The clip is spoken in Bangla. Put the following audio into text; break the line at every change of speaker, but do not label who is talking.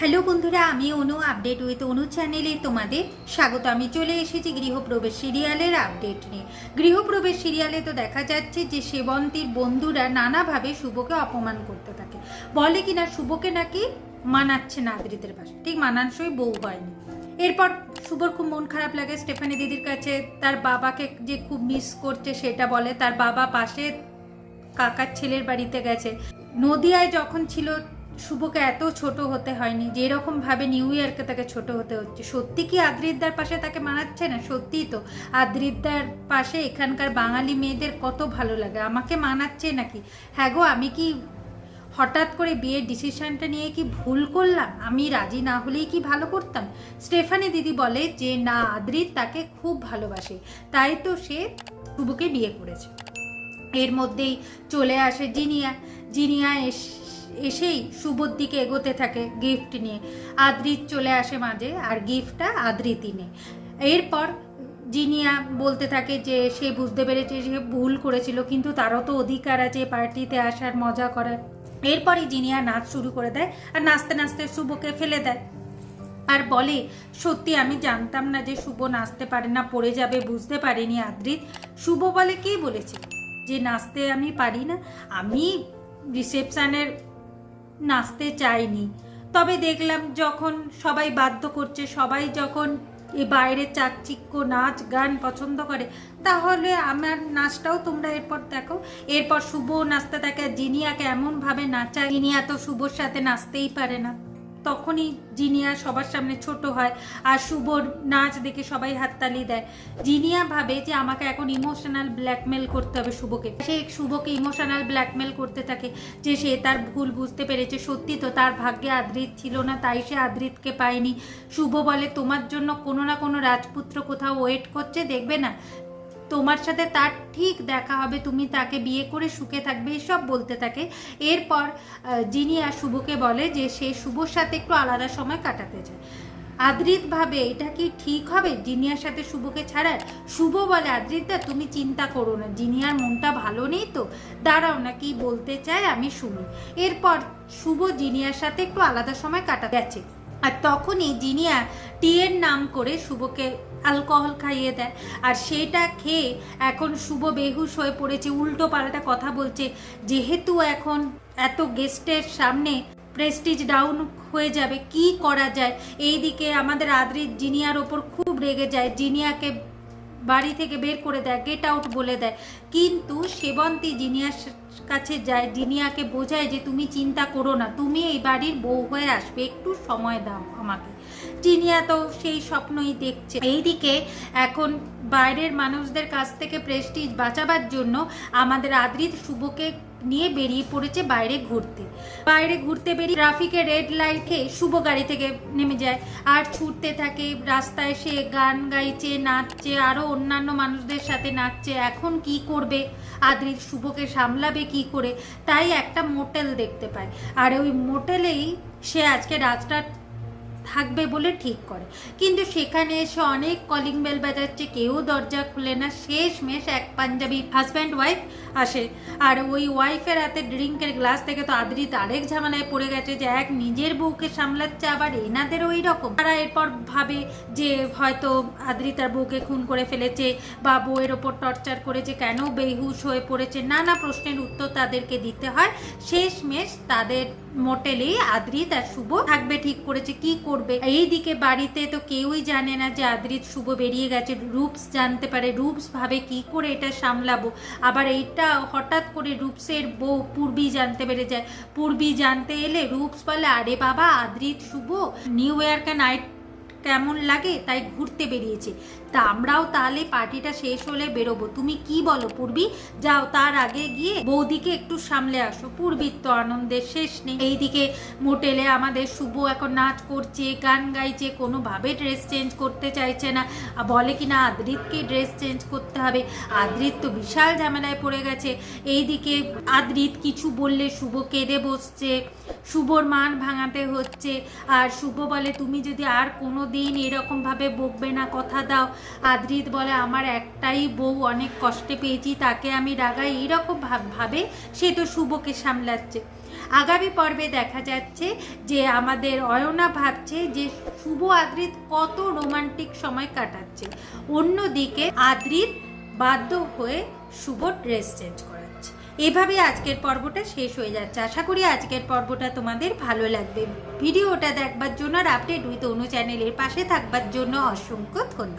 হ্যালো বন্ধুরা, আমি অনু আপডেট উইথ অনু চ্যানেলে তোমাদের স্বাগত। আমি চলে এসেছি গৃহপ্রবেশ সিরিয়ালের আপডেট নিয়ে। গৃহপ্রবেশ সিরিয়ালে তো দেখা যাচ্ছে যে সেবন্তীর বন্ধুরা নানাভাবে শুভকে অপমান করতে থাকে। বলে কিনা শুভকে নাকি মানাচ্ছে না আদ্রিতের পাশে। ঠিক মানানসই বউ হয়নি। এরপর শুভর খুব মন খারাপ লাগে, স্টেফানি দিদির কাছে তার বাবাকে যে খুব মিস করছে সেটা বলে। তার বাবা পাশে কাকার ছেলের বাড়িতে গেছে। নদিয়ায় যখন ছিল শুভকে এত ছোট হতে হয়নি, যেরকম ভাবে নিউ ইয়ারকে তাকে ছোট হতে হচ্ছে। সত্যি কি আদ্রিদ্দার পাশে তাকে মানাচ্ছে না? সত্যিই তো। আদ্রিদ্দার পাশে এখানকার বাঙালি মেয়েদের কত ভালো লাগে। আমাকে মানাচ্ছে নাকি? হ্যাঁ গো, আমি কি হঠাৎ করে বিয়ের ডিসিশনটা নিয়ে কি ভুল করলাম? আমি রাজি না হলেই কি ভালো করতাম? স্টেফানি দিদি বলে যে, না, আদ্রিত তাকে খুব ভালোবাসে। তাই তো সে শুভকে বিয়ে করেছে। এর মধ্যেই চলে আসে জিনিয়া। জিনিয়া এস- এসেই শুভর দিকে এগোতে থাকে গিফট নিয়ে। আদ্রিত চলে আসে মাঝে আর গিফটটা আদ্রিতই নেয়। এরপর জিনিয়া বলতে থাকে যে, সে বুঝতে পেরেছে সে ভুল করেছিল, কিন্তু তারও তো অধিকার আছে পার্টিতে আসার, মজা করার। এরপরই জিনিয়া নাচ শুরু করে দেয় আর নাচতে নাচতে শুভকে ফেলে দেয়। আর বলে, সত্যি আমি জানতাম না যে শুভ নাচতে পারে না, পড়ে যাবে, বুঝতে পারিনি আদ্রিত। শুভ বলে, কে বলেছে? যে নাচতে আমি পারি না, আমি রিসেপশানের নাচতে চাইনি। তবে দেখলাম যখন সবাই বাধ্য করছে, সবাই যখন এ বাইরে চাকচিক্য, নাচ, গান পছন্দ করে, তাহলে আমার নাচটাও তোমরা এরপর দেখো। এরপর শুভ নাচতে থাকে জিনিয়াকে এমনভাবে নাচায়, জিনিয়া তো শুভর সাথে নাচতেই পারে না। তখনই জিনিয়া সবার সামনে ছোট হয় আর শুভর নাচ দেখে সবাই হাততালি দেয়। জিনিয়া ভাবে যে আমাকে এখন ইমোশনাল ব্ল্যাকমেল করতে হবে শুভকে সে শুভকে ইমোশনাল ব্ল্যাকমেল করতে থাকে যে সে তার ভুল বুঝতে পেরেছে। সত্যি তো তার ভাগ্যে আদ্রিত ছিল না, তাই সে আদ্রিতকে পায়নি। শুভ বলে, তোমার জন্য কোনো না কোনো রাজপুত্র কোথাও ওয়েট করছে, দেখবে না? তোমার সাথে তার ঠিক দেখা হবে তুমি তাকে বিয়ে করে সুখে থাকবে এসব বলতে থাকে। এরপর আহ, জিনিয়া শুভকে বলে যে সে শুভর সাথে একটু আলাদা সময় কাটাতে চায় ভাবে এটা কি ঠিক হবে? জিনিয়ার সাথে শুভকে ছাড়ার শুভ বলে আদ্রিতদা তুমি চিন্তা করো না জিনিয়ার মনটা ভালো নেই তো? দাঁড়াও না কি বলতে চায় আমি শুনি। এরপর শুভ জিনিয়ার সাথে একটু আলাদা সময় কাটা গেছে আর তখনই জিনিয়া টিয়ের নাম করে শুভকে অ্যালকোহল খাইয়ে দেয়। আর সেটা খেয়ে এখন শুভ বেহুশ হয়ে পড়েছে, উল্টো পাল্টা কথা বলছে। যেহেতু এখন এত গেস্টের সামনে প্রেস্টিজ ডাউন হয়ে যাবে, কি করা যায়? এই দিকে আমাদের আদ্রিত জিনিয়ার ওপর খুব রেগে যায়। জিনিয়াকে বাড়ি থেকে বের করে দেয় গেট আউট বলে দেয়। কিন্তু সেবন্তী জিনিয়ার কাছে যায়, জিনিয়াকে বোঝায় যে তুমি চিন্তা করো না, তুমি এই বাড়ির বউ হয়ে আসবে, একটু সময় দাও আমাকে। জিনিয়া তো সেই স্বপ্নই দেখছে। এইদিকে এখন বাইরের মানুষদের কাছ থেকে প্রেস্টিজ বাঁচাবার জন্য আমাদের আদ্রিত শুভকে নিয়ে বেরিয়ে পড়েছে বাইরে ঘুরতে। বাইরে ঘুরতে বেরিয়ে ট্রাফিকে রেড লাইটে শুভ গাড়ি থেকে নেমে যায়। আর ছুটতে থাকে, রাস্তায় সে গান গাইছে, নাচছে আরও অন্যান্য মানুষদের সাথে নাচছে। এখন কি করবে? আদ্রিত শুভকে সামলাবে কি করে? তাই একটা মোটেল দেখতে পায় আর ওই মোটেলেই সে আজকে রাতটা থাকবে বলে ঠিক করে। কিন্তু সেখানে এসে অনেক কলিং বেল বাজাচ্ছে, কেউ দরজা খুলে না শেষ মেশ এক পাঞ্জাবি হাজব্যান্ড ওয়াইফ আসে। আর ওই ওয়াইফের হাতে ড্রিঙ্কের গ্লাস থেকে তো আদ্রিত আরেক ঝামেলায় পড়ে গেছে যে এক নিজের বউকে সামলাচ্ছে, আবার এনাদের ওই রকম। তারা এরপর ভাবে যে হয়তো আদ্রি তার বউকে খুন করে ফেলেছে বা বউয়ের ওপর টর্চার করেছে, কেন বেহুশ হয়ে পড়েছে, নানা প্রশ্নের উত্তর তাদেরকে দিতে হয়। শেষ শেষমেশ তাদের মোটেলেই আদ্রিত আর শুভ থাকবে ঠিক করেছে, কি করবে। এইদিকে বাড়িতে তো কেউই জানে না যে আদ্রিত শুভ বেরিয়ে গেছে। রূপস জানতে পারে, রূপস ভাবে কি করে এটা সামলাবো? আবার এইটা হঠাৎ করে রূপসের বউ পূর্বী জানতে পেরে যায়। পূর্বী জানতে এলে রূপস বলে, আরে বাবা আদ্রিত শুভ? নিউ ইয়ারকে নাইট কেমন লাগে তাই ঘুরতে বেরিয়েছে। তা আমরাও তাহলে পার্টিটা শেষ হলে বেরোবো। তুমি কি বলো পূর্বী? যাও তার আগে গিয়ে বৌদিকে একটু সামলে আসো। পূর্বীর তো আনন্দের শেষ নেই। এইদিকে মোটেলে আমাদের শুভ এখন নাচ করছে, গান গাইছে, কোনোভাবে ড্রেস চেঞ্জ করতে চাইছে না। বলে কি না, আদ্রিতকে ড্রেস চেঞ্জ করতে হবে। আদ্রিত তো বিশাল ঝামেলায় পড়ে গেছে। এইদিকে আদ্রিত কিছু বললে শুভ কেঁদে বসছে। শুভর মান ভাঙাতে হচ্ছে। আর শুভ বলে, তুমি যদি আর কোনো দিন এরকমভাবে বকবে না, কথা দাও। আদ্রিত বলে, আমার একটাই বউ, অনেক কষ্টে পেয়েছি, তাকে আমি রাগাই। এরকম ভাব- সে তো শুভকে সামলাচ্ছে। আগামী পর্বে দেখা যাচ্ছে যে আমাদের অয়না ভাবছে যে শুভ আদ্রিত কত রোমান্টিক সময় কাটাচ্ছে। অন্যদিকে আদ্রিত বাধ্য হয়ে শুভ ড্রেস চেঞ্জ করাচ্ছে এভাবে আজকের পর্বটা শেষ হয়ে যাচ্ছে। আশা করি আজকের পর্বটা তোমাদের ভালো লাগবে। ভিডিওটা দেখবার জন্য আর আপডেট উইথ অনু চ্যানেলের পাশে থাকবার জন্য অসংখ্য ধন্যবাদ।